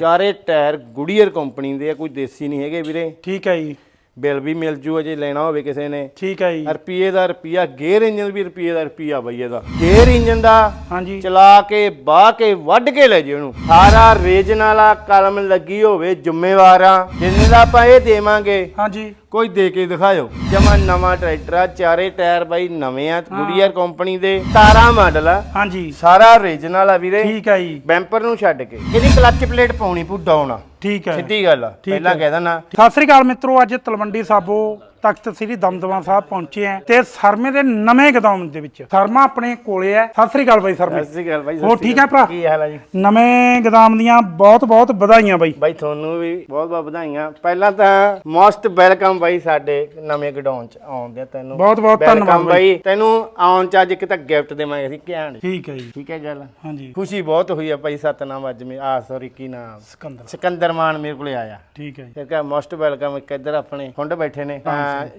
ਚਾਰੇ tyre Goodyear company ਦੇ ਆ ਕੋਈ ਦੇਸੀ ਨਹੀਂ ਹੈਗੇ ਵੀਰੇ। ਠੀਕ ਹੈ ਜੀ। ਬਿੱਲ ਵੀ ਮਿਲ ਜੂ ਅਜੇ ਲੈਣਾ ਹੋਵੇ ਕਿਸੇ ਨੇ। ਠੀਕ ਹੈ ਜੀ। ਰੁਪਈਏ ਦਾ ਰੁਪਈਆ ਗੇਅਰ ਇੰਜਨ ਵੀ ਰੁਪਈਏ ਦਾ ਰੁਪਈਆ ਬਈ ਇਹਦਾ। ਗੇਅਰ ਇੰਜਨ ਦਾ ਹਾਂਜੀ। ਚਲਾ ਕੇ ਬਾਹ ਕੇ ਵੱਢ ਕੇ ਲੈ ਜੀ ਉਹਨੂੰ ਸਾਰਾ ਰੀਜਨ ਵਾਲਾ ਕਲਮ ਲੱਗੀ ਹੋਵੇ ਜ਼ਿੰਮੇਵਾਰ ਆ। ਜਿੰਨੇ ਦਾ ਆਪਾਂ ਇਹ ਦੇਵਾਂਗੇ ਹਾਂਜੀ। ਕੋਈ ਦੇ ਕੇ ਦਿਖਾਇਓ। ਜਮਾ ਨਵਾਂ ਟਰੈਕਟਰ ਆ ਚਾਰੇ ਟਾਇਰ ਬਾਈ ਨਵੇਂ ਆ ਗੁਡੀਅਰ ਕੰਪਨੀ ਦੇ 17 ਮਾਡਲ ਆ। ਹਾਂਜੀ। ਸਾਰਾ ਰੀਜਨਲ ਆ ਵੀਰੇ। ਠੀਕ ਹੈ ਜੀ। ਬੈਂਪਰ ਨੂੰ ਛੱਡ ਕੇ। ਇਹਦੀ ਕਲੱਚ ਪਲੇਟ ਪਾਉਣੀ ਪੂ ਆ। ਠੀਕ ਹੈ। ਸਿੱਧੀ ਗੱਲ ਆ। ਪਹਿਲਾਂ ਕਹਿ ਦੇਣਾ ਸਤਿ ਸ੍ਰੀ ਅਕਾਲ ਮਿੱਤਰੋ ਅੱਜ ਤਲਵੰਡੀ ਸਾਬੋ ਤਖਤ ਸ੍ਰੀ ਦਮਦਮਾ ਸਾਹਿਬ ਪਹੁੰਚੇ ਆ ਤੇ ਸਰਮੇ ਦੇ ਨਵੇਂ ਗਦਾਮ ਦੇ ਵਿੱਚ। ਸਰਮਾ ਆਪਣੇ ਕੋਲੇ ਆ। ਸਤਿ ਸ੍ਰੀ ਅਕਾਲ ਬਾਈ ਸਰਮੇ। ਸਤਿ ਸ਼੍ਰੀ ਅਕਾਲ ਬਾਈ ਹੋਰ ਠੀਕ ਹੈ ਭਰਾ? ਕੀ ਹਾਲ ਆ ਜੀ? ਨਵੇਂ ਗਦਾਮ ਦੀਆਂ ਬਹੁਤ ਬਹੁਤ ਵਧਾਈਆਂ ਬਾਈ। ਬਾਈ ਤੁਹਾਨੂੰ ਵੀ ਬਹੁਤ ਬਹੁਤ ਵਧਾਈਆਂ। ਪਹਿਲਾਂ ਤਾਂ ਮੋਸਟ ਵੈਲਕਮ ਬਾਈ ਸਾਡੇ ਨਵੇਂ ਗਡਾਉਣ ਚ ਆਉਂਦੇ ਤੈਨੂੰ। ਬਹੁਤ ਬਹੁਤ ਧੰਨਵਾਦ ਬਾਈ। ਬਾਈ। ਤੈਨੂੰ ਆਉਣ ਚ ਅੱਜ ਇੱਕ ਤਾਂ ਗਿਫਟ ਦੇਵਾਂਗੇ ਅਸੀਂ ਘੈਂਟ ਠੀਕ ਹੈ ਜੀ। ਠੀਕ ਹੈ ਗੱਲ? ਹਾਂਜੀ। ਖੁਸ਼ੀ ਬਹੁਤ ਹੋਈ ਆ ਭਾਈ ਸਤਨਾਮ ਅੱਜ ਮੇ ਆ ਸੌਰੀ ਕੀ ਨਾਮ? ਸਿਕੰਦਰ। ਸਿਕੰਦਰ ਮਾਨ ਮੇਰੇ ਕੋਲੇ ਆਇਆ। ਠੀਕ ਹੈ ਜੀ। ਕਹਾ ਮੋਸਟ ਵੈਲਕਮ ਇੱਕ ਇੱਧਰ ਆਪਣੇ ਹੁੰਡ ਬੈਠੇ ਨੇ।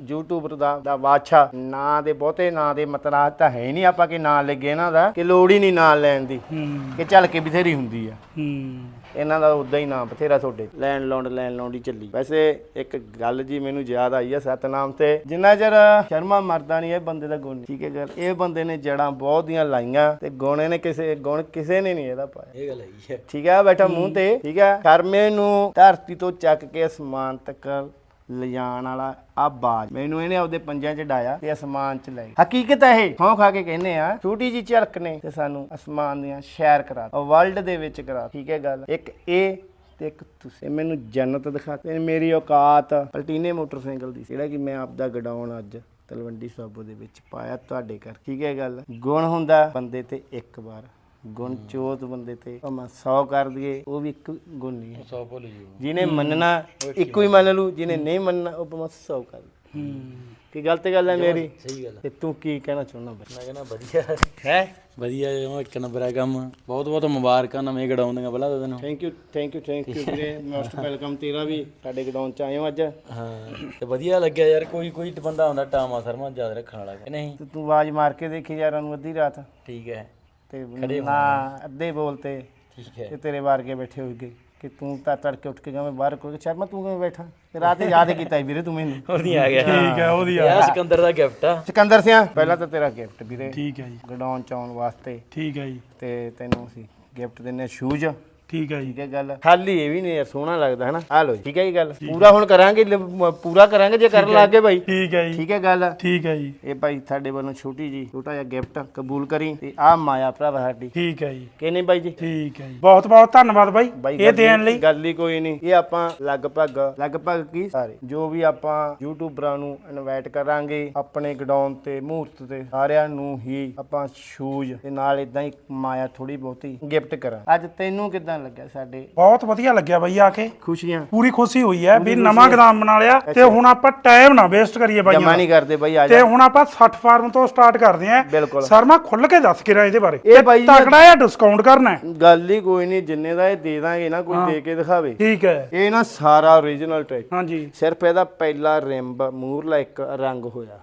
ਯੂਟਿਊਬਰ ਦਾ ਦਾ ਬਾਦਸ਼ਾਹ ਨਾਂ ਦੇ ਬਹੁਤੇ ਨਾਂ ਦੇ ਮਤਲਬ ਤਾਂ ਹੈ ਹੀ ਨਹੀਂ ਆਪਾਂ ਕਿ ਨਾਂ ਲੱਗੇ ਇਹਨਾਂ ਦਾ ਕਿ ਲੋੜ ਹੀ ਨਹੀਂ ਨਾਂ ਲੈਣ ਦੀ ਹੂੰ। ਕਿ ਚੱਲ ਕੇ ਬਥੇਰੀ ਹੁੰਦੀ ਆ। ਹੂੰ। ਇਹਨਾਂ ਦਾ ਉਦਾਂ ਹੀ ਨਾਮ ਬਥੇਰਾ ਤੁਹਾਡੇ। ਲੈਣ ਲੌਂਡ ਲੈਣ ਲੌਂਡ ਹੀ ਚੱਲੀ ਵੈਸੇ ਇੱਕ ਗੱਲ ਜੀ ਮੈਨੂੰ ਯਾਦ ਆਈ ਆ ਸਤਨਾਮ ਤੇ। ਜਿੰਨਾ ਚਿਰ ਸ਼ਰਮਾ ਮਰਦਾ ਨਹੀਂ ਇਹ ਬੰਦੇ ਦਾ ਗੁਣ ਠੀਕ ਹੈ ਗੱਲ? ਇਹ ਬੰਦੇ ਨੇ ਜੜਾਂ ਬਹੁਤ ਦੀਆਂ ਲਾਈਆਂ ਤੇ ਗੁਣ ਇਹਨੇ ਕਿਸੇ ਗੁਣ ਕਿਸੇ ਨੇ ਨਹੀਂ ਇਹਦਾ ਪਾਇਆ। ਇਹ ਗੱਲ ਹੈ ਠੀਕ ਹੈ ਬੈਠਾ ਮੂੰਹ ਤੇ। ਠੀਕ ਹੈ? ਸ਼ਰਮੇ ਨੂੰ ਧਰਤੀ ਤੋਂ ਚੱਕ ਕੇ ਅਸਮਾਨ ਤੱਕ ਲਿਜਾਣ ਵਾਲਾ ਆ ਮੈਨੂੰ ਇਹਨੇ ਆਪਦੇ ਪੰਜਾਂ 'ਚ ਡਾਇਆ ਤੇ ਅਸਮਾਨ 'ਚ ਲੈ ਗਿਆ। ਹਕੀਕਤ ਹੈ ਇਹ, ਖੌਂ ਖਾ ਕੇ ਕਹਿੰਦੇ ਆ, ਛੋਟੀ ਜੀ ਝਲਕ ਨੇ ਤੇ ਸਾਨੂੰ ਅਸਮਾਨ ਦੀਆਂ ਸ਼ੈਰ ਕਰਾ ਵਰਲਡ ਦੇ ਵਿੱਚ ਕਰਾ ਠੀਕ ਹੈ ਗੱਲ। ਇੱਕ ਇਹ ਤੇ ਇੱਕ ਤੁਸੀਂ। ਮੈਨੂੰ ਜੰਨਤ ਦਿਖਾਤੇ ਮੇਰੀ ਔਕਾਤ ਪਲਟੀਨੇ ਮੋਟਰਸਾਈਕਲ ਦੀ ਜਿਹੜਾ ਕਿ ਮੈਂ ਆਪਦਾ ਗਡਾਉਣ ਅੱਜ ਤਲਵੰਡੀ ਸਾਬੋ ਦੇ ਵਿੱਚ ਪਾਇਆ ਤੁਹਾਡੇ ਕਰ ਠੀਕ ਹੈ ਗੱਲ। ਗੁਣ ਹੁੰਦਾ ਬੰਦੇ ਤੇ ਇੱਕ ਵਾਰ। ਗੁਣ ਚੋਤ ਬੰਦੇ ਤੇ ਭਾਵੇਂ 100 ਕਰ ਦਈਏ ਉਹ ਵੀ ਇੱਕ ਗੁਣ ਨਹੀਂ ਹੈ। 100 ਭੁੱਲ ਜੀ ਜਿਹਨੇ ਮੰਨਣਾ ਇੱਕੋ ਹੀ ਮੰਨ ਲੂ ਜਿਹਨੇ ਨਹੀਂ ਮੰਨਣਾ ਉਹ ਭਾਵੇਂ 100 ਕਰ ਲੂ ਹੂੰ। ਕੀ ਗਲਤ ਗੱਲ ਹੈ ਮੇਰੀ? ਸਹੀ ਗੱਲ ਤੇ ਤੂੰ ਕੀ ਕਹਿਣਾ ਚਾਹੁੰਦਾ ਬਈ ਮੈਂ ਕਹਿੰਦਾ ਵਧੀਆ। ਹੈ? ਵਧੀਆ ਜਿਹਾ ਇੱਕ ਨੰਬਰ ਹੈ ਕੰਮ। ਬਹੁਤ ਬਹੁਤ ਮੁਬਾਰਕਾਂ ਨਵੇਂ ਗੜਾਉਂਦੀਆਂ ਪਹਿਲਾਂ ਤਾਂ ਤੈਨੂੰ। Thank you thank you thank you ਵੀਰੇ। ਮੋਸਟ ਵੈਲਕਮ ਤੇਰਾ ਵੀ ਸਾਡੇ ਗਡਾਊਨ ਚ ਆਏ ਹੋ ਅੱਜ। ਹਾਂ ਤੇ ਵਧੀਆ ਲੱਗਿਆ ਯਾਰ ਕੋਈ ਕੋਈ ਬੰਦਾ ਹੁੰਦਾ ਟਾਮਾ ਸਰਮਾ ਯਾਦ ਰੱਖਣ ਵਾਲਾ ਕਿ ਨਹੀਂ? ਤੇ ਤੂੰ ਆਵਾਜ਼ ਮਾਰ ਕੇ ਦੇਖੀ ਯਾਰਾਂ ਨੂੰ ਅੱਧੀ ਰਾਤ। ਠੀਕ ਹੈ। ਤੇ ਨਾ ਅੱਧੇ ਬੋਲਤੇ ਠੀਕ ਹੈ। ਤੇ ਤੇਰੇ ਵਾਰਗੇ ਬੈਠੇ ਹੋਏ ਕਿ ਤੂੰ ਤਾਂ ਤੜਕੇ ਉੱਠ ਕੇ ਮੈਂ ਬਾਹਰ ਕੋਈ ਸ਼ਰਮਾ ਤੂੰ ਕਿਵੇਂ ਬੈਠਾ? ਤੇ ਰਾਤ ਯਾਦ ਕੀਤਾ ਸੀ ਵੀਰੇ ਤੂੰ ਮੈਨੂੰ। ਉਹਦੀ ਆ ਗਿਆ। ਠੀਕ ਹੈ ਉਹਦੀ ਆ ਯਾਰ ਸਿਕੰਦਰ ਦਾ ਗਿਫਟ ਆ। ਸਿਕੰਦਰ ਸਿਆ ਪਹਿਲਾਂ ਤਾਂ ਤੇਰਾ ਗਿਫਟ ਵੀਰੇ। ਠੀਕ ਹੈ ਜੀ। ਗਡਾਊਨ ਚ ਆਉਣ ਵਾਸਤੇ। ਠੀਕ ਹੈ ਜੀ। ਤੇ ਤੈਨੂੰ ਅਸੀਂ ਗਿਫਟ ਦਿੰਨੇ ਸ਼ੂਜ਼। ਠੀਕ ਹੈ ਜੀ। ਠੀਕ ਹੈ ਗੱਲ। ਖਾਲੀ ਇਹ ਵੀ ਨਹੀਂ ਯਾਰ ਸੋਹਣਾ ਲੱਗਦਾ ਹੈ ਨਾ ਆ ਲੋ ਠੀਕ ਹੈ ਜੀ ਗੱਲ। ਪੂਰਾ ਹੁਣ ਕਰਾਂਗੇ ਲ- ਮ- ਪੂਰਾ ਕਰਾਂਗੇ ਜੇ ਕਰਨ ਲੱਗ ਗਏ ਭਾਈ ਠੀਕ ਹੈ ਜੀ। ਠੀਕ ਹੈ ਗੱਲ। ਠੀਕ ਹੈ ਜੀ। ਇਹ ਭਾਈ ਸਾਡੇ ਵੱਲੋਂ ਛੋਟੀ ਜੀ ਛੋਟਾ ਜਿਹਾ ਗਿਫਟ ਕਬੂਲ ਕਰੀ ਤੇ ਆ ਮਾਇਆ ਭਰਾ ਸਾਡੀ। ਠੀਕ ਹੈ ਜੀ। ਕਿ ਨਹੀਂ ਬਾਈ ਜੀ? ਠੀਕ ਹੈ ਜੀ। ਬਹੁਤ ਬਹੁਤ ਧੰਨਵਾਦ ਬਾਈ। ਬਾਈ ਇਹ ਗੱਲ ਦੇਣ ਹੀ- ਲਈ। ਗੱਲ ਹੀ ਕੋਈ ਨਹੀਂ। ਇਹ ਆਪਾਂ ਲਗਭਗ ਲਗਭਗ ਕੀ ਸਾਰੇ ਜੋ ਵੀ ਆਪਾਂ ਯੂਟਿਊਬਰਾਂ ਨੂੰ ਇਨਵਾਈਟ ਕਰਾਂਗੇ ਆਪਣੇ ਗਡਾਊਨ ਤੇ ਮਹੂਰਤ ਤੇ ਸਾਰਿਆਂ ਨੂੰ ਹੀ ਆਪਾਂ ਸ਼ੂਜ਼ ਤੇ ਨਾਲ ਇਦਾਂ ਹੀ ਮਾਇਆ ਥੋੜੀ ਬਹੁਤੀ ਗਿਫਟ ਕਰਾਂ ਅੱਜ ਤੈਨੂੰ ਕਿਦਾਂ ਲੱਗਿਆ ਸਾਡੇ। ਬਹੁਤ ਵਧੀਆ ਲੱਗਿਆ ਬਾਈ ਆ ਕੇ। ਖੁਸ਼ੀਆਂ। ਪੂਰੀ ਖੁਸ਼ੀ ਹੋਈ ਹੈ ਵੀ ਨਵਾਂ ਗਦਾਮ ਬਣਾ ਲਿਆ ਤੇ ਹੁਣ ਆਪਾਂ ਟਾਈਮ ਨਾ ਵੇਸਟ ਕਰੀਏ ਬਾਈਆਂ ਜਮਾ। ਨਹੀਂ ਕਰਦੇ ਬਾਈ ਆ ਤੇ ਜਾ। ਹੁਣ ਆਪਾਂ 60 ਫਾਰਮ ਤੋਂ ਸਟਾਰਟ ਕਰਦੇ ਆਂ ਬਿਲਕੁਲ। ਸਰਮਾ ਖੁੱਲ ਕੇ ਦੱਸ ਕੇ ਰਾ ਇਹਦੇ ਬਾਰੇ? ਇਹ ਬਾਈ ਜੀ- ਤਕੜਾ ਜਿਹਾ ਡਿਸਕਾਊਂਟ ਕਰਨਾ ਹੈ? ਗੱਲ ਹੀ ਕੋਈ ਨਹੀਂ ਜਿੰਨੇ ਦਾ ਇਹ ਦੇ ਦਾਂਗੇ ਨਾ ਕੋਈ ਦੇ ਕੇ ਦਿਖਾਵੇ। ਠੀਕ ਹੈ। ਇਹ ਨਾ ਸਾਰਾ ਓਰੀਜਨਲ ਟਰੈਕ। ਹਾਂਜੀ। ਸਿਰਫ ਇਹਦਾ ਪਹਿਲਾ ਰਿੰਬ ਮੂਰਲਾ ਇੱਕ ਰੰਗ ਹੋਇਆ।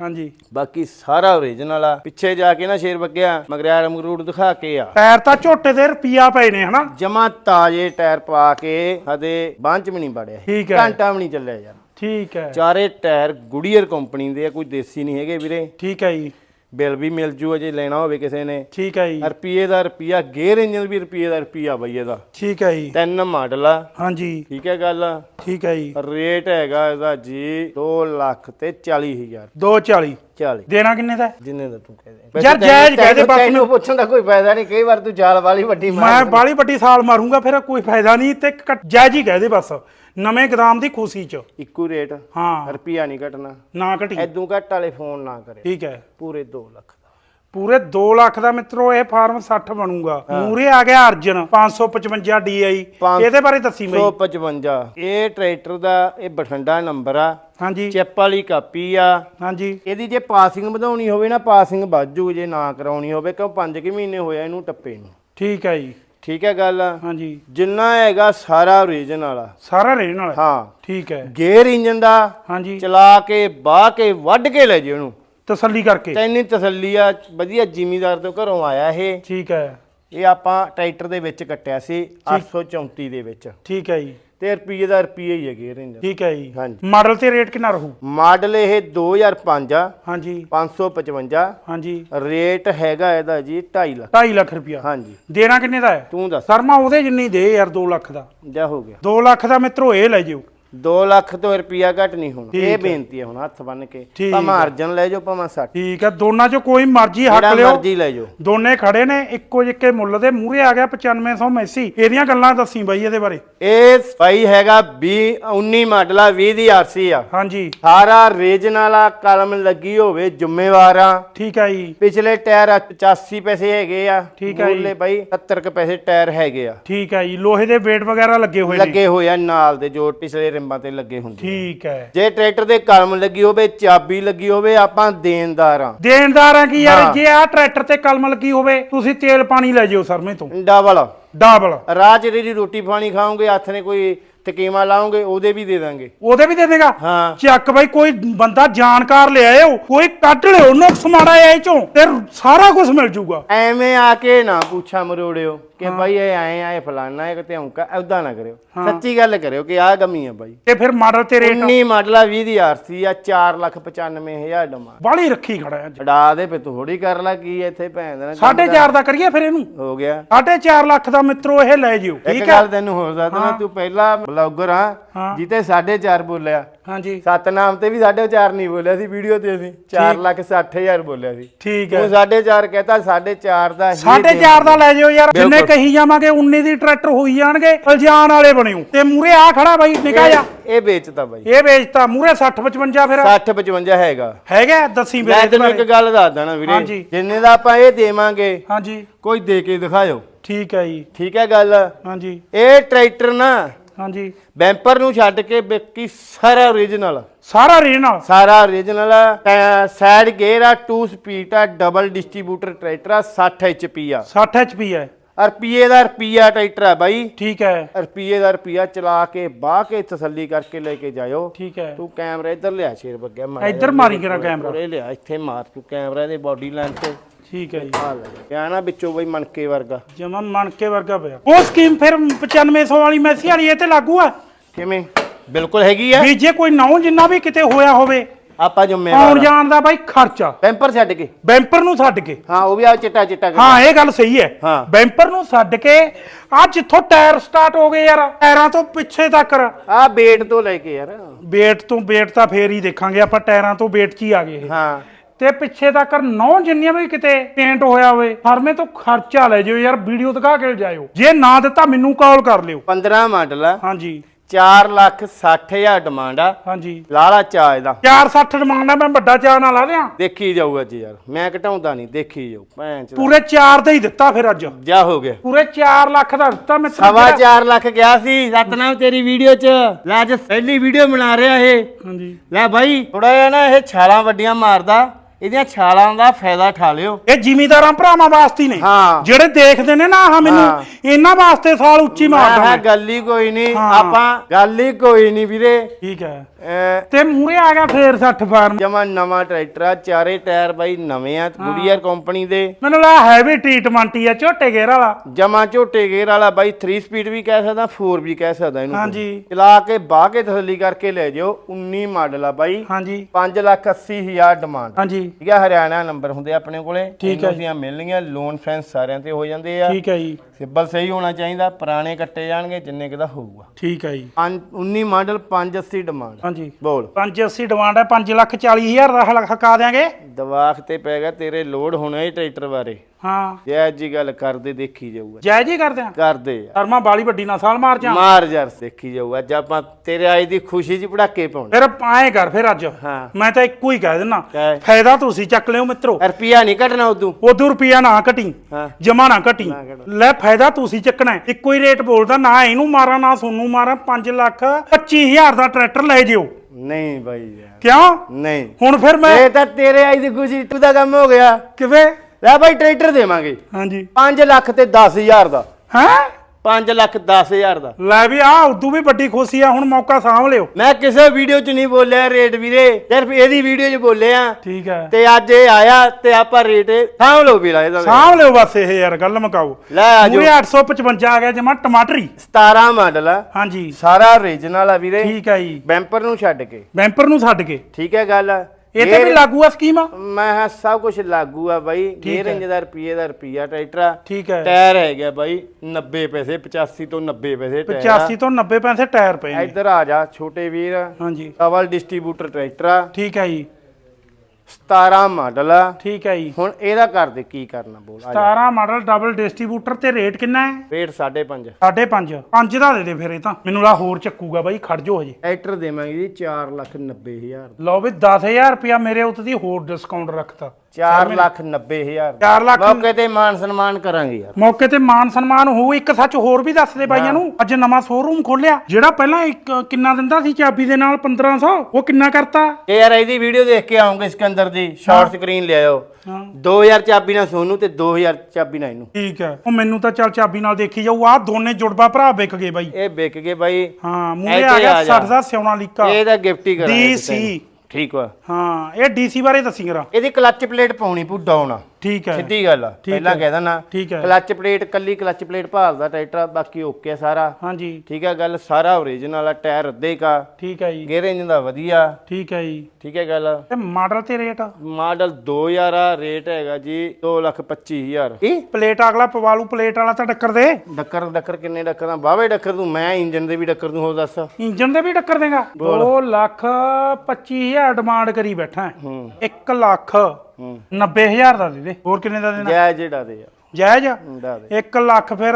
ਹਾਂਜੀ। ਬਾਕੀ ਸਾਰਾ ਓਰੀਜਨਲ ਆ। ਪਿੱਛੇ ਜਾ ਕੇ ਨਾ ਸ਼ੇਰ ਵੱਗਿਆ ਮਗਰਿਆ ਰਮਰੂਟ ਦਿਖਾ ਕੇ ਆ। ਟਾਇਰ ਤਾਂ ਝੋਟੇ ਦੇ ਰੁਪਿਆ ਪਏ ਨੇ ਹਨਾ? ਜਮਾ ਤਾਜ਼ੇ ਟਾਇਰ ਪਾ ਕੇ ਹਦੇ ਬਾਂਝ ਵੀ ਨਹੀਂ ਬੜਿਆ ਠੀਕ ਹੈ। ਘੰਟਾ ਵੀ ਨਹੀਂ ਚੱਲਿਆ ਯਾਰ। ਠੀਕ ਹੈ। ਚਾਰੇ ਟਾਇਰ ਗੁਡੀਅਰ ਕੰਪਨੀ ਦੇ ਆ ਕੋਈ ਦੇਸੀ ਨਹੀਂ ਹੈਗੇ ਵੀਰੇ। ਠੀਕ ਹੈ ਜੀ। ਬਿੱਲ ਵੀ ਮਿਲ ਜੂ ਅਜੇ ਲੈਣਾ ਹੋਵੇ ਕਿਸੇ ਨੇ। ਠੀਕ ਹੈ ਜੀ। ਰੁਪਈਏ ਦਾ ਰੁਪਈਆ ਗੇਅਰ ਇੰਜਨ ਵੀ ਰੁਪਈਏ ਦਾ ਰੁਪਈਆ ਬਈ ਇਹਦਾ। ਠੀਕ ਹੈ ਜੀ। ਤਿੰਨ ਮਾਡਲ ਆ। ਹਾਂਜੀ। ਠੀਕ ਹੈ ਗੱਲ? ਠੀਕ ਹੈ ਜੀ। ਰੇਟ ਹੈਗਾ ਇਹਦਾ ਜੀ 2 ਲੱਖ ਤੇ 40 ਹਜ਼ਾਰ। 240 40 ਦੇਣਾ ਕਿੰਨੇ ਦਾ? ਜਿੰਨੇ ਦਾ ਤੂੰ ਕਹਦੇ ਯਾਰ ਜਾਇਜ਼ ਕਹਿ ਦੇ ਬਸ ਤੈਨੂੰ ਪੁੱਛਣ ਦਾ ਕੋਈ ਫਾਇਦਾ ਨਹੀਂ ਕਈ ਵਾਰ ਤੂੰ ਜਾਲ ਵਾਲੀ ਵੱਡੀ ਮਾਰ ਮੈਂ ਬਾਲੀ ਵੱਡੀ ਸਾਲ ਮਾਰੂੰਗਾ ਫਿਰ ਕੋਈ ਫਾਇਦਾ ਨਹੀਂ ਤੇ ਜਾਇਜ਼ ਹੀ ਕਹਿ ਦੇ ਬਸ। ਨਵੇਂ ਗਦਾਮ ਦੀ ਖੁਸ਼ੀ ਚ। ਇੱਕੋ ਰੇਟ ਹਾਂ। ਰੁਪਈਆ ਨਹੀਂ ਘਟਣਾ। ਨਾ ਘਟੀ ਐਦੋਂ ਘੱਟ ਵਾਲੇ ਫੋਨ ਨਾ ਕਰੇ। ਠੀਕ ਹੈ। ਪੂਰੇ 2 ਲੱਖ ਦਾ। ਪੂਰੇ 2 ਲੱਖ ਦਾ ਮਿੱਤਰੋ ਇਹ ਫਾਰਮ 60 ਬਣੂਗਾ। ਮੂਰੇ ਆ ਗਿਆ ਅਰਜਨ 555 DI ਪੰਜ- ਇਹਦੇ ਬਾਰੇ ਦੱਸੀ ਬਈ। 155 ਇਹ ਟਰੈਕਟਰ ਦਾ ਇਹ ਬਠੰਡਾ ਨੰਬਰ ਆ। ਹਾਂਜੀ। ਚਿੱਪ ਵਾਲੀ ਕਾਪੀ ਆ। ਹਾਂਜੀ। ਇਹਦੀ ਜੇ ਪਾਸਿੰਗ ਵਧਾਉਣੀ ਹੋਵੇ ਨਾ ਪਾਸਿੰਗ ਵੱਜੂ ਜੇ ਨਾ ਕਰਾਉਣੀ ਹੋਵੇ ਕਿਉਂ 5 ਕਿ ਮਹੀਨੇ ਹੋਇਆ ਇਹਨੂੰ ਟੱਪੇ ਨੂੰ। ਠੀਕ ਹੈ ਜੀ। ਠੀਕ ਹੈ ਗੱਲ? ਹਾਂਜੀ। ਜਿੰਨਾ ਹੈਗਾ ਸਾਰਾ ਓਰੀਜਨਲ ਵਾਲਾ। ਸਾਰਾ ਰਹਿਣ ਵਾਲਾ? ਹਾਂ। ਠੀਕ ਹੈ। ਗੇਅਰ ਇੰਜਨ ਦਾ ਹਾਂਜੀ। ਚਲਾ ਕੇ ਬਾਹ ਕੇ ਵੱਢ ਕੇ ਲੈ ਜੀ ਉਹਨੂੰ ਤਸੱਲੀ ਕਰਕੇ। ਤੈਨੂੰ ਤਸੱਲੀ ਆ ਵਧੀਆ ਜ਼ਿਮੀਦਾਰ ਤੋਂ ਘਰੋਂ ਆਇਆ ਇਹ। ਠੀਕ ਹੈ। ਇਹ ਆਪਾਂ ਟਰੈਕਟਰ ਦੇ ਵਿੱਚ ਕੱਟਿਆ ਸੀ 834 ਦੇ ਵਿੱਚ। ਠੀਕ ਹੈ ਜੀ। ਤੇ ਰੁਪਏ ਦਾ ਰੁਪਏ ਹੀ ਹੈ ਗੇਅਰ ਇੰਜਨ ਠੀਕ ਹੈ ਜੀ। ਹਾਂਜੀ। ਮਾਡਲ ਤੇ ਰੇਟ ਕਿੰਨਾ ਰਹੂ? ਮਾਡਲ ਇਹ 2005 ਆ ਹਾਂਜੀ। 555 ਹਾਂਜੀ। ਰੇਟ ਹੈਗਾ ਇਹਦਾ ਜੀ 2.5 ਲੱਖ। 2.5 ਲੱਖ ਰੁਪਇਆ ਹਾਂਜੀ। ਦੇਣਾ ਕਿੰਨੇ ਦਾ ਹੈ? ਤੂੰ ਦੱਸ। ਸਰਮਾ ਉਹਦੇ ਜਿੰਨੀ ਦੇ ਯਾਰ 2 ਲੱਖ ਦਾ। ਜਾ ਹੋ ਗਿਆ। 2 ਲੱਖ ਦਾ ਮਿੱਤਰੋ ਇਹ ਲੈ ਜਿਓ। 2 ਲੱਖ ਤੋਂ ਰੁਪਿਆ ਘੱਟ ਨਹੀਂ ਹੋਣਾ। ਠੀਕ ਇਹ ਹੈ। ਬੇਨਤੀ ਹੈ ਹੁਣ ਹੱਥ ਬੰਨ ਕੇ। ਠੀਕ ਭਾਵੇਂ ਅਰਜਨ ਲੈ ਜਾਓ ਭਾਵੇਂ 60 ਠੀਕ ਹੈ। ਦੋਨਾਂ ਚੋਂ ਕੋਈ ਮਰਜ਼ੀ ਹੱਕ ਜਿਹੜਾ ਲਿਓ। ਮਰਜ਼ੀ ਲੈ ਜਾਓ। ਦੋਨੇ ਖੜੇ ਨੇ ਇੱਕੋ ਜਿੱਕੇ ਮੁੱਲ ਦੇ। ਮੂਹਰੇ ਆ ਗਿਆ 9500 ਮੈਸੀ। ਇਹਦੀਆਂ ਗੱਲਾਂ ਦੱਸੀ ਬਾਈ ਇਹਦੇ ਬਾਰੇ। ਇਹ ਭਾਈ ਹੈਗਾ 20 19 ਮਾਡਲ ਆ 20 ਦੀ ਆਰਸੀ ਆ। ਹਾਂਜੀ। ਸਾਰਾ ਰੀਜਨਲ ਆ ਕਲਮ ਲੱਗੀ ਹੋਵੇ ਜ਼ਿੰਮੇਵਾਰ ਆ। ਠੀਕ ਹੈ ਜੀ। ਪਿਛਲੇ ਟਾਇਰ 85 ਪੈਸੇ ਹੈਗੇ ਆ। ਠੀਕ ਹੈ ਜੀ। ਮੂਹਰਲੇ ਬਾਈ 70 ਕੁ ਪੈਸੇ ਟਾਇਰ ਹੈਗੇ ਆ। ਠੀਕ ਹੈ ਜੀ। ਲੋਹੇ ਦੇ ਵੇਟ ਵਗੈਰਾ ਲੱਗੇ ਹੋਏ ਨੇ। ਲੱਗੇ ਹੋਏ ਆ ਨਾਲ ਦੇ ਜੋ ਪਿਛਲੇ ਰਿੰਬਾਂ ਤੇ ਲੱਗੇ ਹੁੰਦੇ ਠੀਕ ਹੈ। ਜੇ ਟਰੈਕਟਰ ਦੇ ਕਲਮ ਲੱਗੀ ਹੋਵੇ ਚਾਬੀ ਲੱਗੀ ਹੋਵੇ ਆਪਾਂ ਦੇਣਦਾਰ ਆ ਦੇਣਦਾਰ ਆ ਕੀ ਯਾਰ? ਹਾਂ। ਜੇ ਆ ਟਰੈਕਟਰ ਤੇ ਕਲਮ ਲੱਗੀ ਹੋਵੇ ਤੁਸੀਂ ਤੇਲ ਪਾਣੀ ਲੈ ਜਿਓ ਸਰਮੇ ਤੋਂ। ਡਬਲ। ਡਬਲ। ਰਾਹ ਚ ਜਿਹੜੀ ਰੋਟੀ ਪਾਣੀ ਖਾਓਗੇ ਹੱਥ ਨੇ ਕੋਈ ਤਕੀਮਾ ਲਾਓਗੇ ਉਹਦੇ ਵੀ ਦੇ ਦਾਂਗੇ। ਉਹਦੇ ਵੀ ਦੇ ਦੇਗਾ? ਹਾਂ। ਚੱਕ ਬਾਈ ਕੋਈ ਬੰਦਾ ਜਾਣਕਾਰ ਲਿਆਇਓ ਕੋਈ ਕੱਢ ਲਿਓ ਨੁਕਸ ਮਾੜਾ ਇਹ ਚੋਂ ਤੇ ਸਾਰਾ ਕੁਝ ਮਿਲ ਜੂਗਾ। ਐਵੇਂ ਆ ਕੇ ਨਾ ਪੁੱਛਾ ਮਰੋੜਿਓ ਕਿ ਭਾਈ ਇਹ ਆਏ ਆਏ ਫਲਾਨਾ ਹੈ ਕਿਤੇ ਹੌਂਕਾ ਐਦਾਂ ਨਾ ਕਰਿਓ। ਸੱਚੀ ਗੱਲ ਕਰਿਓ ਕਿ ਆਹ ਗਮੀ ਆ ਬਾਈ। ਤੇ ਫਿਰ ਮਾਡਲ ਤੇ ਰੇਟ 19 ਮਾਡਲ ਆ 20 ਦੀ ਆਰਸੀ ਆ 495000 ਡਮਾ ਬਾਲੀ ਰੱਖੀ ਖੜਾ ਹੈ ਅੱਜ। ਛਡਾ ਦੇ ਤੂੰ ਥੋੜੀ ਕਰ ਲੈ ਕੀ ਇੱਥੇ ਭੈਣ ਦਾ ਸਾਢੇ ਚਾਰ ਦਾ ਕਰੀਏ ਫਿਰ ਇਹਨੂੰ? ਹੋ ਗਿਆ। ਸਾਢੇ ਚਾਰ ਲੱਖ ਦਾ ਮਿੱਤਰੋ ਇਹ ਲੈ ਜਿਓ ਠੀਕ ਹੈ? ਗੱਲ ਤੈਨੂੰ ਹੋਰ ਦੱਸ ਤੂੰ ਪਹਿਲਾ ਬਲੌਗਰ ਆ ਹਾਂ। ਜਿੱਤੇ 4.5 ਬੋਲਿਆ। ਹਾਂਜੀ। ਸਤਨਾਮ ਤੇ ਵੀ 4.5 ਨਹੀਂ ਬੋਲਿਆ ਸੀ ਵੀਡੀਓ ਤੇ ਅਸੀਂ 4 ਲੱਖ 60000 ਬੋਲਿਆ ਸੀ। ਠੀਕ ਹੈ। ਤੂੰ 4.5 ਕਹਤਾ 4.5 ਦਾ ਹੀ ਸਾਢੇ ਦੇ- ਚਾਰ ਦਾ ਲੈ ਜਿਓ ਯਾਰ ਜਿੰਨੇ। ਕਹੀ ਜਾਵਾਂਗੇ 19 ਦੀ ਟਰੈਕਟਰ ਹੋਈ ਜਾਣਗੇ ਅਲਜਾਨ ਵਾਲੇ ਬਣਿਓ। ਤੇ ਮੂਰੇ ਆ ਖੜਾ ਬਾਈ ਨਿਕਾ ਜਾ। ਇਹ- ਇਹ ਵੇਚਤਾ ਬਾਈ। ਇਹ ਵੇਚਤਾ ਮੂਰੇ 60 55 ਫਿਰ। 60 55 ਹੈਗਾ। ਹੈਗਾ ਦੱਸੀ ਮੈਂ ਮੇਰੇ ਤੈਨੂੰ ਇੱਕ ਗੱਲ ਦੱਸ ਦਣਾ ਵੀਰੇ। ਹਾਂਜੀ। ਜਿੰਨੇ ਦਾ ਆਪਾਂ ਇਹ ਦੇਵਾਂਗੇ ਹਾਂਜੀ। ਕੋਈ ਦੇ ਕੇ ਦਿਖਾਇਓ। ਠੀਕ ਹੈ ਜੀ। ਠੀਕ ਹੈ ਗੱਲ? ਹਾਂਜੀ। ਇਹ ਟਰੈਕਟਰ ਨਾ ਹਾਂਜੀ। ਬੈਂਪਰ ਨੂੰ ਛੱਡ ਕੇ ਬਾਕੀ ਸਾਰਾ ਓਰੀਜਨਲ ਸਾਰਾ ਰੇ ਨਾਲ ਸਾਰਾ ਓਰੀਜਨਲ ਸਾਈਡ ਗੇਅਰ ਆ 2 ਸਪੀਡ ਆ ਡਬਲ ਡਿਸਟ੍ਰੀਬਿਊਟਰ ਟਰੈਕਟਰ ਆ 60 HP ਆ। 60 HP ਹੈ ਰੁਪਏ ਦਾ ਰੁਪਿਆ ਟਰੈਕਟਰ ਆ ਬਾਈ। ਠੀਕ ਹੈ। ਰੁਪਏ ਦਾ ਰੁਪਿਆ ਚਲਾ ਕੇ ਬਾਹ ਕੇ ਤਸੱਲੀ ਕਰਕੇ ਲੈ ਕੇ ਜਾਇਓ। ਠੀਕ ਹੈ। ਤੂੰ ਕੈਮਰਾ ਇੱਧਰ ਲਿਆ ਸ਼ੇਰ ਬੱਗਿਆ ਮਾਰਿਆ ਇੱਧਰ ਮਾਰੀ ਕਰਾ ਕੈਮਰਾ। ਉਰੇ ਲਿਆ ਇੱਥੇ ਮਾਰ ਤੂੰ ਕੈਮਰਾ ਦੇ ਬਾਡੀ ਲਾਈਨ ਤੇ ਠੀਕ ਹੈ ਜੀ। ਆ ਲੈ ਪਿਆ ਨਾ ਵਿੱਚੋਂ ਬਈ ਮਣਕੇ ਵਰਗਾ। ਜਮਾ ਮਣਕੇ ਵਰਗਾ ਪਿਆ। ਉਹ ਸਕੀਮ ਫਿਰ 9500 ਵਾਲੀ ਮੈਸੀ ਵਾਲੀ ਇਹ ਤੇ ਲਾਗੂ ਆ। ਕਿਵੇਂ? ਬਿਲਕੁਲ ਹੈਗੀ ਆ। ਵੀ ਜੇ ਕੋਈ ਨਾਉ ਜਿੰਨਾ ਵੀ ਕਿਤੇ ਹੋਇਆ ਹੋਵੇ ਆਪਾਂ ਆਉਣ ਜ਼ਿੰਮੇਵਾਰ ਜਾਣ ਦਾ ਬਾਈ ਖਰਚਾ। ਬੈਂਪਰ ਛੱਡ ਕੇ? ਬੈਂਪਰ ਨੂੰ ਛੱਡ ਕੇ। ਹਾਂ ਉਹ ਵੀ ਆ ਚਿੱਟਾ ਚਿੱਟਾ ਕਰ- ਹਾਂ ਇਹ ਗੱਲ ਸਹੀ ਹੈ। ਹਾਂ। ਬੈਂਪਰ ਨੂੰ ਛੱਡ ਕੇ ਆ ਜਿੱਥੋਂ ਟਾਇਰ ਸਟਾਰਟ ਹੋ ਗਏ ਯਾਰ ਟਾਇਰਾਂ ਤੋਂ ਪਿੱਛੇ ਤੱਕ। ਆ ਬੇਟ ਤੋਂ ਲੈ ਕੇ ਯਾਰ। ਵੇਟ ਤੋਂ ਵੇਟ ਤਾਂ ਫੇਰ ਹੀ ਦੇਖਾਂਗੇ ਆਪਾਂ ਟਾਇਰਾਂ ਤੋਂ ਵੇਟ 'ਚ ਹੀ ਆ ਗਏ ਇਹ। ਹਾਂ। ਤੇ ਪਿੱਛੇ ਤੱਕ ਨੌ ਜਿੰਨੀਆਂ ਵੀ ਕਿਤੇ ਪੇਂਟ ਹੋਇਆ ਹੋਵੇ ਫਰਮੇ ਤੋਂ ਖਰਚਾ ਲੈ ਜਿਓ ਯਾਰ ਵੀਡੀਓ ਦਿਖਾ ਕੇ ਜਾਇਓ। ਜੇ ਨਾ ਦਿੱਤਾ ਮੈਨੂੰ ਕਾਲ ਕਰ ਲਿਓ। 15 ਮਾਡਲ ਆ। ਹਾਂਜੀ। 4 ਲੱਖ 60000 ਡਿਮਾਂਡ ਆ। ਹਾਂਜੀ। ਲਾਲਾ ਚਾਹ ਇਹਦਾ। 460 ਡਿਮਾਂਡ ਆ ਮੈਂ ਵੱਡਾ ਚਾਹ ਨਾਲ ਲਾ ਦਿਆਂ। ਦੇਖੀ ਜਾਊਗਾ ਜੀ ਯਾਰ। ਮੈਂ ਘਟਾਉਂਦਾ ਨਹੀਂ ਦੇਖੀ ਜਾਊ। ਭੈਣ ਚ ਪੂਰੇ 4 ਦਾ ਹੀ ਦਿੱਤਾ ਫਿਰ ਅੱਜ। ਜਾ ਹੋ ਗਿਆ। ਪੂਰੇ 4 ਲੱਖ ਦਾ ਦਿੱਤਾ ਮੈਂ ਸਵਾ ਜਿਹੜਾ- 4 ਲੱਖ ਗਿਆ ਸੀ ਸਤਨਾਮ ਤੇਰੀ ਵੀਡੀਓ ਚ। ਲੈ ਅੱਜ ਪਹਿਲੀ ਵੀਡੀਓ ਬਣਾ ਰਿਹਾ ਇਹ। ਹਾਂਜੀ। ਲੈ ਬਾਈ ਥੋੜਾ ਜਿਹਾ ਨਾ ਇਹ ਛਾਲਾਂ ਵੱਡੀਆਂ ਮਾਰਦਾ। ਇਹਦੀਆਂ ਛਾਲਾਂ ਦਾ ਫਾਇਦਾ ਠਾ ਲਿਓ। ਇਹ ਜ਼ਿਮੀਦਾਰਾਂ ਭਰਾਵਾਂ ਵਾਸਤੇ ਹੀ ਨੇ। ਹਾਂ। ਜਿਹੜੇ ਦੇਖਦੇ ਨੇ ਨਾ ਆਹ ਹਾਂ। ਮੈਨੂੰ ਇਹਨਾਂ ਵਾਸਤੇ ਸਾਲ ਉੱਚੀ ਮੈਂ ਮਾਰਦਾ ਕਿਹਾ ਮੈਂ। ਗੱਲ ਹੀ ਕੋਈ ਨਹੀਂ ਹਾਂ। ਆਪਾਂ ਗੱਲ ਹੀ ਕੋਈ ਨਹੀਂ ਵੀਰੇ। ਠੀਕ ਹੈ। ਤੇ ਮੂਰੇ ਆ ਗਿਆ ਫੇਰ 60 ਫਾਰਮ। ਜਮਾ ਨਵਾਂ ਟਰੈਕਟਰ ਆ ਚਾਰੇ ਟਾਇਰ ਬਾਈ ਨਵੇਂ ਆ ਗੁਡੀਅਰ ਕੰਪਨੀ ਦੇ। ਮੈਨੂੰ ਲੱਗਾ ਹੈਵੀ ਟ੍ਰੀਟਮੈਂਟ ਹੀ ਆ ਝੋਟੇ ਗੇਰ ਵਾਲਾ। ਜਮਾ ਝੋਟੇ ਗੇਅਰ ਵਾਲਾ ਬਾਈ 3 ਸਪੀਡ ਵੀ ਕਹਿ ਸਕਦਾ 4 ਵੀ ਕਹਿ ਸਕਦਾ ਇਹਨੂੰ। ਹਾਂਜੀ। ਚਲਾ ਕੇ ਬਾਹ ਕੇ ਤਸੱਲੀ ਕਰਕੇ ਲੈ ਜਿਓ 19 ਮਾਡਲ ਆ ਬਾਈ। ਹਾਂਜੀ। 5 ਲੱਖ 80 ਹਜ਼ਾਰ ਡਿਮਾਂਡ ਹਾਂਜੀ। ਠੀਕ ਹੈ ਹਰਿਆਣਾ ਨੰਬਰ ਹੁੰਦੇ ਆ ਆਪਣੇ ਕੋਲੇ। ਠੀਕ ਹੈ ਦੀਆਂ ਮਿਲਣਗੀਆਂ ਲੋਨ ਫੈਂਸ ਸਾਰਿਆਂ ਤੇ ਹੋ ਜਾਂਦੇ ਆ। ਠੀਕ ਹੈ ਜੀ। ਸਿੱਬਲ ਸਹੀ ਹੋਣਾ ਚਾਹੀਦਾ ਪੁਰਾਣੇ ਕੱਟੇ ਜਾਣਗੇ ਜਿੰਨੇ ਕਿਦਾ ਹੋਊਗਾ। ਠੀਕ ਹੈ ਜੀ। ਪੰਜ- 19 ਮਾਡਲ 580 ਡਿਮਾਂਡ ਹਾਂਜੀ। ਬੋਲ। 580 ਡਿਮਾਂਡ ਹੈ 5 ਲੱਖ 40 ਹਜ਼ਾਰ ਦਾ ਹਲ- ਹਕਾ ਦਿਆਂਗੇ। ਦਵਾਖ ਤੇ ਪੈ ਗਿਆ ਤੇਰੇ ਲੋਡ ਹੋਣਾ ਹੀ ਟਰੈਕਟਰ ਬਾਰੇ। ਹਾਂ। ਜੈ ਜੀ ਗੱਲ ਕਰਦੇ ਦੇਖੀ ਜਾਊਗਾ। ਜੈ ਜੀ ਕਰਦੇ ਆ? ਕਰਦੇ ਆ। ਕਰਮਾ ਬਾਲੀ ਵੱਡੀ ਨਾ ਸਾਲ ਮਾਰ ਜਾ ਮਾਰ ਜਰ ਦੇਖੀ ਜਾਊਗਾ। ਜਦ ਆਪਾਂ ਤੇਰੇ ਆਈ ਦੀ ਖੁਸ਼ੀ 'ਚ ਪੜਾਕੇ ਪਾਉਣ। ਫਿਰ ਐਂ ਕਰ ਫਿਰ ਅੱਜ। ਹਾਂ। ਮੈਂ ਤਾਂ ਇੱਕੋ ਹੀ ਕਹਿ ਦਿੰਨਾ। ਕਹਿ। ਫਾਇਦਾ ਤੁਸੀਂ ਚੱਕ ਲਿਓ ਮਿੱਤਰੋ। ਰੁਪਿਆ ਨਹੀਂ ਕੱਢਣਾ ਉਦੋਂ। ਉਦੋਂ ਰੁਪਿਆ ਨਾ ਘਟੀ। ਹਾਂ। ਜਮਾ ਨਾ ਘਟੀ। ਲੈ ਫਾਇਦਾ ਤੁਸੀਂ ਚੱਕਣਾ ਹੈ। ਇੱਕੋ ਹੀ ਰੇਟ ਬੋਲਦਾ ਨਾ ਇਹਨੂੰ ਮਾਰਾਂ ਨਾ ਸੋਨੂੰ ਮਾਰਾਂ 5 ਲੱਖ 25 ਹਜ਼ਾਰ ਦਾ ਟਰੈਕਟਰ ਲੈ ਜਿਓ। ਨਹੀਂ ਬਾਈ ਯਾਰ। ਕਿਉਂ? ਨਹੀਂ। ਹੁਣ ਫਿਰ ਮੈਂ ਇਹ ਤਾਂ ਤੇਰੇ ਆਈ ਦੀ ਖੁਸ਼ੀ ਤੂੰ ਦਾ ਕੰਮ ਹੋ ਗਿਆ। ਕਿਵੇਂ? ਲੈ ਬਾਈ ਟਰੈਕਟਰ ਦੇਵਾਂਗੇ। ਹਾਂਜੀ। 5 ਲੱਖ ਤੇ 10000 ਦਾ। ਹੈ? 5 ਲੱਖ 10000 ਦਾ। ਲੈ ਵੀ ਆ ਉਦੋਂ ਵੀ ਵੱਡੀ ਖੁਸ਼ੀ ਆ ਹੁਣ ਮੌਕਾ ਸਾਂਭ ਲਿਓ। ਮੈਂ ਕਿਸੇ ਵੀਡੀਓ 'ਚ ਨਹੀਂ ਬੋਲਿਆ ਰੇਟ ਵੀਰੇ ਸਿਰਫ ਇਹਦੀ ਵੀਡੀਓ 'ਚ ਬੋਲਿਆ। ਠੀਕ ਹੈ। ਤੇ ਅੱਜ ਇਹ ਆਇਆ ਤੇ ਆਪਾਂ ਰੇਟ ਸਾਂਭ ਲਓ ਵੀਰਾ ਇਹਦਾ। ਸਾਂਭ ਲਿਓ ਬਸ ਇਹ ਯਾਰ ਗੱਲ ਮਕਾਓ। ਲੈ ਆ ਮੂਰੇ 855 ਆ ਗਿਆ ਜਮਾ ਟਮਾਟਰੀ। 17 ਮਾਡਲ ਆ। ਹਾਂਜੀ। ਸਾਰਾ ਓਰੀਜਨਲ ਆ ਵੀਰੇ। ਠੀਕ ਹੈ ਜੀ। ਬੈਂਪਰ ਨੂੰ ਛੱਡ ਕੇ। ਬੈਂਪਰ ਨੂੰ ਛੱਡ ਕੇ। ਠੀਕ ਹੈ ਗੱਲ ਇਹ ਤੇ ਵੀ ਲਾਗੂ ਆ ਸਕੀਮ? ਮੈਂ ਕਿਹਾ ਸਭ ਕੁਝ ਲਾਗੂ ਆ ਬਾਈ। ਗੇਅਰ ਇੰਜ ਦਾ ਰੁਪਈਏ ਦਾ ਰੁਪਈਆ ਟਰੈਕਟਰ ਆ। ਠੀਕ ਹੈ। ਟਾਇਰ ਹੈਗਾ ਬਾਈ 90 ਪੈਸੇ 85 ਤੋਂ 90 ਪੈਸੇ ਟਾਇਰ ਆ। 85 ਤੋਂ 90 ਪੈਸੇ ਟਾਇਰ ਪਏ ਨੇ। ਇੱਧਰ ਆ ਜਾ ਛੋਟੇ ਵੀਰ। ਹਾਂਜੀ। ਡਬਲ ਡਿਸਟ੍ਰੀਬਿਊਟਰ ਟਰੈਕਟਰ ਆ। ਠੀਕ ਹੈ ਜੀ। 17 ਮਾਡਲ ਆ। ਠੀਕ ਹੈ ਜੀ। ਹੁਣ ਇਹਦਾ ਕਰ ਦੇ ਕੀ ਕਰਨਾ ਬੋਲ ਆ ਜਾ। 17 ਮਾਡਲ ਡਬਲ ਡਿਸਟ੍ਰੀਬਿਊਟਰ ਤੇ ਰੇਟ ਕਿੰਨਾ ਹੈ? ਰੇਟ 5.5 5.5 5 ਦਾ ਦੇ ਦੇ ਫਿਰ ਇਹ ਤਾਂ। ਮੈਨੂੰ ਲਾ ਹੋਰ ਚੱਕੂਗਾ ਬਾਈ ਖੜ ਜਾਓ ਹਜੇ। ਟਰੈਕਟਰ ਦੇਵਾਂਗੇ ਜੀ 4 ਲੱਖ 90 ਹਜ਼ਾਰ। ਲਓ ਵੀ 10000 ਰੁਪਿਆ ਮੇਰੇ ਉੱਤੇ ਦੀ ਹੋਰ ਡਿਸਕਾਊਂਟ ਰੱਖਤਾ। 4 ਲੱਖ 90 ਹਜ਼ਾਰ। 4 ਲੱਖ ਮੌਕੇ ਤੇ ਮਾਨ ਸਨਮਾਨ ਕਰਾਂਗੇ ਯਾਰ। ਮੌਕੇ ਤੇ ਮਾਨ ਸਨਮਾਨ ਹੋਊ ਇੱਕ ਸੱਚ ਹੋਰ ਵੀ ਦੱਸ ਦੇ ਬਾਈਆਂ ਨੂੰ ਅੱਜ ਨਵਾਂ ਸ਼ੋਰੂਮ ਖੋਲਿਆ ਜਿਹੜਾ ਪਹਿਲਾਂ ਇੱਕ ਕਿੰਨਾ ਦਿੰਦਾ ਸੀ ਚਾਬੀ ਦੇ ਨਾਲ 1500 ਉਹ ਕਿੰਨਾ ਕਰਤਾ? ਇਹ ਯਾਰ ਇਹਦੀ ਵੀਡੀਓ ਦੇਖ ਕੇ ਆਉਂਗੇ ਸਿਕੰਦਰ ਦੀ ਸ਼ਾਰਟ ਸਕਰੀਨ ਲਿਆਓ ਹਾਂ। 2000 ਚਾਬੀ ਨਾਲ ਸੋਨੂ ਤੇ 2000 ਚਾਬੀ ਨਾਲ ਇਹਨੂੰ। ਠੀਕ ਹੈ। ਉਹ ਮੈਨੂੰ ਤਾਂ ਚੱਲ ਚਾਬੀ ਨਾਲ ਦੇਖੀ ਜਾਊ ਆਹ ਦੋਨੇ ਜੁੜਵਾ ਭਰਾ ਵਿਕ ਗਏ ਬਾਈ। ਇਹ ਵਿਕ ਗਏ ਬਾਈ। ਹਾਂ ਮੂਹਰੇ ਇੱਥੇ ਆ ਗਿਆ ਆ ਜਾ। 60 ਦਾ ਸਿਉਣਾ ਲੀਕਾ। ਇਹਦਾ ਗਿਫਟ ਹੀ ਕਰਾਂਗੇ ਨੂੰ। ਠੀਕ ਵਾ। ਹਾਂ ਇਹ ਡੀਸੀ ਬਾਰੇ ਦੱਸੀ ਜਰਾ। ਇਹਦੀ ਕਲੱਚ ਪਲੇਟ ਪਾਉਣੀ ਪੂ ਡਾਊਨ ਆ ਠੀਕ ਹੈ। ਸਿੱਧੀ ਗੱਲ ਆ। ਪਹਿਲਾਂ ਕਹਿ ਦਣਾ ਕਲੱਚ ਪਲੇਟ ਕੱਲੀ ਕਲੱਚ ਪਲੇਟ ਭਾਲਦਾ ਟਰੈਕਟਰ ਬਾਕੀ ਓਕੇ ਆ ਸਾਰਾ। ਹਾਂਜੀ। ਠੀਕ ਹੈ ਗੱਲ ਸਾਰਾ ਓਰੀਜਨਲ ਆ ਟਾਇਰ ਅੱਧੇ ਕਾ। ਠੀਕ ਹੈ ਜੀ। ਗੇਅਰ ਇੰਜਨ ਦਾ ਵਧੀਆ। ਠੀਕ ਹੈ ਜੀ। ਠੀਕ ਹੈ ਗੱਲ। ਤੇ ਮਾਡਲ ਤੇ ਰੇਟ ਮਾਡਲ 2000 ਆ ਰੇਟ ਹੈਗਾ ਜੀ 225000 ਕੀ? ਪਲੇਟ ਅਗਲਾ ਪਵਾ ਲੂ ਪਲੇਟ ਵਾਲਾ ਤਾਂ ਟੱਕਰ ਦੇ। ਡੱਕਰ ਡੱਕਰ ਕਿੰਨੇ ਡੱਕਰ? ਦਾ ਬਾਵੇ ਡੱਕਰ ਤੂੰ ਮੈਂ ਇੰਜਨ ਦੇ ਵੀ ਡੱਕਰ ਤੂੰ ਹੋ ਦੱਸ। ਇੰਜਨ ਦੇ ਵੀ ਟੱਕਰ ਦੇਗਾ। 2 ਲੱਖ 25000 ਡਿਮਾਂਡ ਕਰੀ ਬੈਠਾ। ਹੈ। ਹੂੰ 1 ਲੱਖ। 90000 ਦਾ ਦੇ ਦੇ। ਹੋਰ ਕਿੰਨੇ ਦਾ ਦੇਣਾ? ਜੈ ਜਿਹੜਾ ਦੇ ਆ। ਜਾਇਜ਼ ਦਾ ਦੇ। 1 ਲੱਖ ਫਿਰ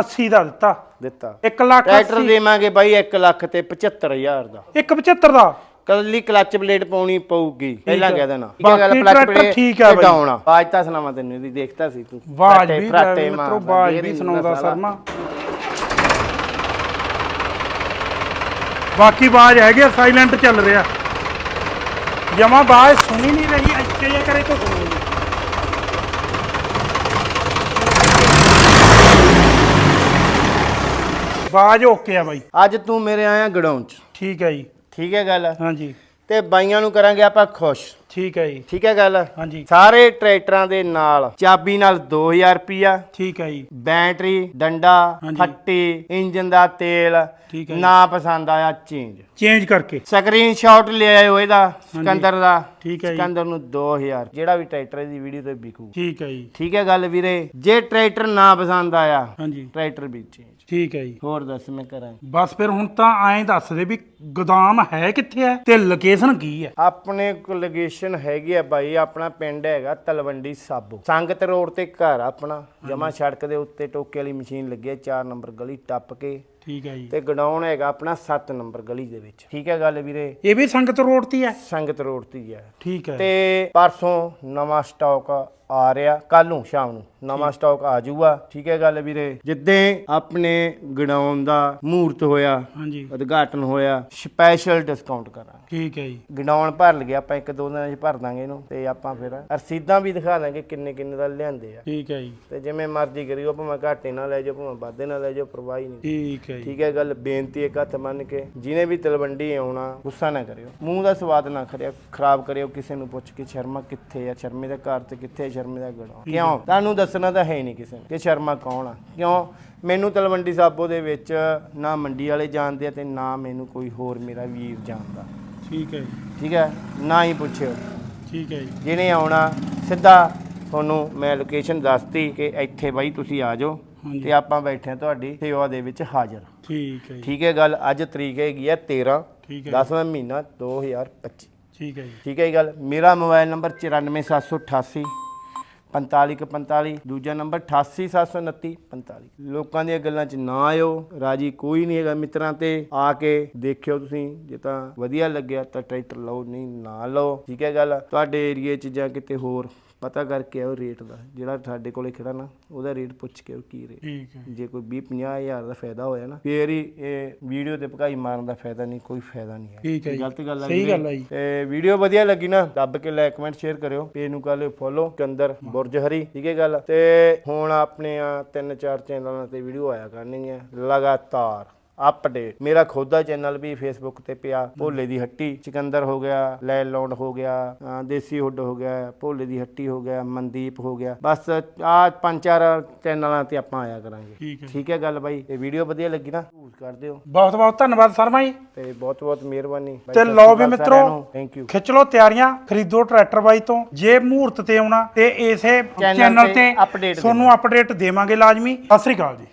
80 ਦਾ ਦਿੱਤਾ। ਦਿੱਤਾ। 1 ਲੱਖ ਟਰੈਕਟਰ ਦੇਵਾਂਗੇ ਬਾਈ 1 ਲੱਖ ਤੇ 75000 ਦਾ। 175 ਦਾ? ਕੱਲੀ ਕਲੱਚ ਪਲੇਟ ਪਾਉਣੀ ਪਊਗੀ ਪਹਿਲਾਂ। ਕਹਿ ਦੇਣਾ। ਠੀਕ ਹੈ ਗੱਲ ਬਾਕੀ ਪਲੇਟ ਠੀਕ ਆ ਬਾਈ। ਡਾਉਣ ਬਾਜ ਤਾਂ ਸੁਣਾਵਾਂ ਤੈਨੂੰ ਇਹਦੀ ਦੇਖਤਾ ਸੀ ਤੂੰ। ਫਰਾਟੇ- ਵੀ ਫਰਾਟੇ ਮਿੱਤਰੋ ਗੇਅਰ ਵੀ ਸੁਣਾਉਂਦਾ। ਸ਼ਰਮਾ। ਬਾਕੀ ਬਾਜ ਹੈਗੇ ਸਾਇਲੈਂਟ ਚੱਲ ਰਿਹਾ। ਜਮਾ ਬਾਜ ਸੁਣੀ ਨਹੀਂ ਰਹੀ ਇੱਥੇ ਜੇ ਕਰੇ ਤਾਂ ਸੁਣੀ ਨਹੀਂ ਬਾਜ ਓਕੇ ਆ ਬਾਈ। ਅੱਜ ਤੂੰ ਮੇਰੇ ਆਇਆ ਗਡਾਉਣ ਚ। ਠੀਕ ਹੈ ਜੀ। ਠੀਕ ਹੈ ਗੱਲ। ਹਾਂਜੀ। ਤੇ ਬਾਈਆਂ ਨੂੰ ਕਰਾਂਗੇ ਆਪਾਂ ਖੁਸ਼। ਠੀਕ ਹੈ ਜੀ। ਠੀਕ ਹੈ ਗੱਲ? ਹਾਂਜੀ। ਸਾਰੇ ਟਰੈਕਟਰਾਂ ਦੇ ਨਾਲ ਚਾਬੀ ਨਾਲ 2000 ਰੁਪਿਆ ਠੀਕ ਹੈ ਜੀ। ਬੈਟਰੀ ਡੰਡਾ। ਫੱਟੀ ਇੰਜਨ ਦਾ ਤੇਲ ਠੀਕ ਹੈ। ਨਾ ਪਸੰਦ ਆਇਆ ਚੇਂਜ। ਚੇਂਜ ਕਰਕੇ। ਸਕਰੀਨਸ਼ਾਟ ਲੈ ਆਇਓ ਇਹਦਾ ਸਿਕੰਦਰ ਦਾ। ਠੀਕ ਹੈ ਜੀ। ਸਿਕੰਦਰ ਨੂੰ 2000 ਜਿਹੜਾ ਵੀ ਟਰੈਕਟਰ ਦੀ ਵੀਡੀਓ ਤੇ ਵਿਕੂ। ਠੀਕ ਹੈ ਜੀ। ਠੀਕ ਹੈ ਗੱਲ ਵੀਰੇ? ਜੇ ਟਰੈਕਟਰ ਨਾ ਪਸੰਦ ਆਇਆ ਹਾਂਜੀ। ਟਰੈਕਟਰ ਵੀ ਚੇਂਜ। ਠੀਕ ਹੈ ਜੀ। ਹੋਰ ਦੱਸ ਮੈਂ ਕਰਾਂ ਬਸ ਫਿਰ ਹੁਣ ਤਾਂ ਐਂ ਦੱਸ ਦੇ ਵੀ ਗੋਦਾਮ ਹੈ ਕਿੱਥੇ ਹੈ ਤੇ ਲੋਕੇਸ਼ਨ ਕੀ ਹੈ? ਆਪਣੇ ਕੋਲ ਲੋਕੇਸ਼ਨ ਹੈਗੀ ਆ ਬਾਈ, ਆਪਣਾ ਪਿੰਡ ਹੈਗਾ ਤਲਵੰਡੀ ਸਾਬੋ। ਸੰਗਤ ਰੋਡ ਤੇ ਘਰ ਆਪਣਾ, ਜਮਾ ਸੜਕ ਦੇ ਉੱਤੇ ਟੋਕੇ ਵਾਲੀ ਮਸ਼ੀਨ ਲੱਗੀ ਹੈ 4 ਨੰਬਰ ਗਲੀ ਟੱਪ ਕੇ। ਠੀਕ ਹੈ ਜੀ। ਤੇ ਗਡਾਉਣ ਹੈਗਾ ਆਪਣਾ 7 ਨੰਬਰ ਗਲੀ ਦੇ ਵਿੱਚ। ਠੀਕ ਹੈ ਗੱਲ ਵੀਰੇ? ਇਹ ਵੀ ਸੰਗਤ ਰੋਡ ਤੇ ਹੈ ਸੰਗਤ ਰੋਡ ਤੇ ਹੀ ਹੈ। ਠੀਕ ਹੈ। ਤੇ ਪਰਸੋਂ ਨਵਾਂ ਸਟਾਕ ਆ ਰਿਹਾ ਕੱਲ ਨੂੰ ਸ਼ਾਮ ਨੂੰ ਨਵਾਂ ਸਟਾਕ ਆ ਜਾਊਗਾ। ਠੀਕ ਹੈ ਗੱਲ ਵੀਰੇ? ਜਿੱਦੇ ਆਪਣੇ ਗਡਾਉਣ ਦਾ ਮਹੂਰਤ ਹੋਇਆ ਹਾਂਜੀ। ਉਦਘਾਟਨ ਹੋਇਆ ਸਪੈਸ਼ਲ ਡਿਸਕਾਊਂਟ ਕਰਾਂਗੇ। ਠੀਕ ਹੈ ਜੀ। ਗਡਾਉਣ ਭਰ ਲਗੇ ਆਪਾਂ ਇੱਕ ਦੋ ਦਿਨਾਂ 'ਚ ਭਰ ਦਾਂਗੇ ਇਹਨੂੰ ਤੇ ਆਪਾਂ ਫਿਰ ਰਸੀਦਾਂ ਵੀ ਦਿਖਾ ਦਾਂਗੇ ਕਿੰਨੇ ਕਿੰਨੇ ਦਾ ਲਿਆਂਦੇ ਆ। ਠੀਕ ਹੈ ਜੀ। ਤੇ ਜਿਵੇਂ ਮਰਜ਼ੀ ਕਰਿਓ ਭਾਵੇਂ ਘਾਟੇ ਨਾਲ ਲੈ ਜਾਓ ਭਾਵੇਂ ਵਾਧੇ ਨਾਲ ਲੈ ਜਾਓ ਪਰਵਾਹ ਹੀ ਨਹੀਂ। ਠੀਕ ਹੈ ਜੀ। ਠੀਕ ਹੈ ਗੱਲ ਬੇਨਤੀ ਇੱਕ ਹੱਥ ਮੰਨ ਕੇ ਜਿਹਨੇ ਵੀ ਤਲਵੰਡੀ ਆਉਣਾ ਗੁੱਸਾ ਨਾ ਕਰਿਓ। ਮੂੰਹ ਦਾ ਸਵਾਦ ਨਾ ਕਰਿਓ ਖਰਾਬ ਕਰਿਓ ਕਿਸੇ ਨੂੰ ਪੁੱਛ ਕੇ ਸ਼ਰਮਾ ਕਿੱਥੇ ਆ ਸ਼ਰਮੇ ਦਾ ਘਰ ਤੇ ਕਿੱਥੇ ਆ ਸ਼ਰਮੇ ਦਾ ਗੜਾ ਕਿਉਂ? ਤੁਹਾਨੂੰ ਦੱਸਣਾ ਤਾਂ ਹੈ ਨਹੀਂ ਕਿਸੇ ਨੂੰ ਕਿ ਸ਼ਰਮਾ ਕੌਣ ਆ। ਕਿਉਂ? ਮੈਨੂੰ ਤਲਵੰਡੀ ਸਾਬੋ ਦੇ ਵਿੱਚ ਨਾ ਮੰਡੀ ਵਾਲੇ ਜਾਣਦੇ ਆ ਤੇ ਨਾ ਮੈਨੂੰ ਕੋਈ ਹੋਰ ਮੇਰਾ ਵੀਰ ਜਾਣਦਾ। ਠੀਕ ਹੈ ਜੀ। ਠੀਕ ਹੈ? ਨਾ ਹੀ ਪੁੱਛਿਓ। ਠੀਕ ਹੈ ਜੀ। ਜਿਹਨੇ ਆਉਣਾ ਸਿੱਧਾ ਤੁਹਾਨੂੰ ਮੈਂ ਲੋਕੇਸ਼ਨ ਦੱਸਤੀ ਕਿ ਇੱਥੇ ਬਾਈ ਤੁਸੀਂ ਆ ਜਾਓ। ਤੇ ਆਪਾਂ ਬੈਠੇ ਆ ਤੁਹਾਡੀ ਸੇਵਾ ਦੇ ਵਿੱਚ ਹਾਜ਼ਰ। ਠੀਕ ਹੈ ਜੀ। ਠੀਕ ਹੈ ਗੱਲ ਅੱਜ ਤਰੀਕ ਹੈਗੀ ਹੈ 13 ਠੀਕ ਹੈ 10ਵਾਂ ਮਹੀਨਾ 2025 ਠੀਕ ਹੈ ਜੀ। ਠੀਕ ਹੈ ਗੱਲ ਮੇਰਾ ਮੋਬਾਈਲ ਨੰਬਰ 94788 4545 ਦੂਜਾ ਨੰਬਰ 88729 45 ਲੋਕਾਂ ਦੀਆਂ ਗੱਲਾਂ 'ਚ ਨਾ ਆਇਓ ਰਾਜੀ ਕੋਈ ਨਹੀਂ ਹੈਗਾ ਮਿੱਤਰਾਂ ਤੇ ਆ ਕੇ ਦੇਖਿਓ ਤੁਸੀਂ ਜੇ ਤਾਂ ਵਧੀਆ ਲੱਗਿਆ ਤਾਂ ਟਰੈਕਟਰ ਲਓ ਨਹੀਂ ਨਾ ਲਓ। ਠੀਕ ਹੈ ਗੱਲ ਤੁਹਾਡੇ ਏਰੀਏ 'ਚ ਜਾਂ ਕਿਤੇ ਹੋਰ। ਪਤਾ ਕਰਕੇ ਆਓ ਰੇਟ ਦਾ। ਜਿਹੜਾ ਸਾਡੇ ਕੋਲੇ ਖੜਾ ਨਾ ਉਹਦਾ ਰੇਟ ਪੁੱਛ ਕੇ ਆਓ ਕੀ ਰੇਟ। ਠੀਕ ਹੈ। ਜੇ ਕੋਈ 20 50 ਹਜ਼ਾਰ ਦਾ ਫਾਇਦਾ ਹੋਇਆ ਨਾ ਫੇਰ ਹੀ ਇਹ ਵੀਡੀਓ ਤੇ ਭਕਾਈ ਮਾਰਨ ਦਾ ਫਾਇਦਾ ਨਹੀਂ ਕੋਈ ਫਾਇਦਾ ਨਹੀਂ ਹੈ। ਠੀਕ ਹੈ ਜੀ। ਗਲਤ ਗੱਲ ਹੈ ਸਹੀ ਗੱਲ ਹੈ ਜੀ। ਤੇ ਵੀਡੀਓ ਵਧੀਆ ਲੱਗੀ ਨਾ ਦੱਬ ਕੇ ਲਾਈਕ ਕਮੈਂਟ ਸ਼ੇਅਰ ਕਰਿਓ। ਪੇਜ ਨੂੰ ਕਰ ਲਿਓ ਫੋਲੋ ਕੰਦਰ ਬੁਰਜ ਹਰੀ ਠੀਕ ਹੈ ਗੱਲ? ਤੇ ਹੁਣ ਆਪਣੇ ਆ ਤਿੰਨ ਚਾਰ ਚੈਨਲਾਂ ਤੇ ਵੀਡੀਓ ਆਇਆ ਕਰਨਗੀਆਂ ਲਗਾਤਾਰ। ਅਪਡੇਟ ਮੇਰਾ ਖੁਦ ਦਾ ਚੈਨਲ ਵੀ ਫੇਸਬੁੱਕ ਤੇ ਪਿਆ। ਭੋਲੇ ਦੀ ਹੱਟੀ ਸਿਕੰਦਰ ਹੋ ਗਿਆ ਲੈ ਲੌਂਡ ਹੋ ਗਿਆ ਦੇਸੀ ਹੁੱਡ ਹੋ ਗਿਆ ਭੋਲੇ ਦੀ ਹੱਟੀ ਹੋ ਗਿਆ ਮਨਦੀਪ ਹੋ ਗਿਆ। ਬਸ ਆ ਪੰਜ ਚਾਰ ਚੈਨਲਾਂ ਤੇ ਆਪਾਂ ਆਇਆ ਕਰਾਂਗੇ। ਠੀਕ ਹੈ। ਗੱਲ ਬਾਈ? ਇਹ ਵੀਡੀਓ ਵਧੀਆ ਲੱਗੀ ਨਾ ਯੂਜ਼ ਕਰ ਦਿਓ। ਬਹੁਤ ਬਹੁਤ ਧੰਨਵਾਦ ਸ਼ਰਮਾ ਜੀ। ਤੇ ਬਹੁਤ ਬਹੁਤ ਮਿਹਰਬਾਨੀ। ਤੇ ਲਓ ਵੀ ਮਿੱਤਰੋ ਥੈਂਕ ਯੂ ਖਿੱਚ ਲਓ ਤਿਆਰੀਆਂ ਖਰੀਦੋ ਟਰੈਕਟਰ ਬਾਈ ਤੋਂ। ਜੇ ਮਹੂਰਤ ਤੇ ਆਉਣਾ ਤੇ ਇਸੇ ਚੈਨਲ ਤੇ ਤੁਹਾਨੂੰ ਅਪਡੇਟ ਦੇਵਾਂਗੇ ਲਾਜ਼ਮੀ। ਸਤਿ ਸ੍ਰੀ ਅਕਾਲ ਜੀ।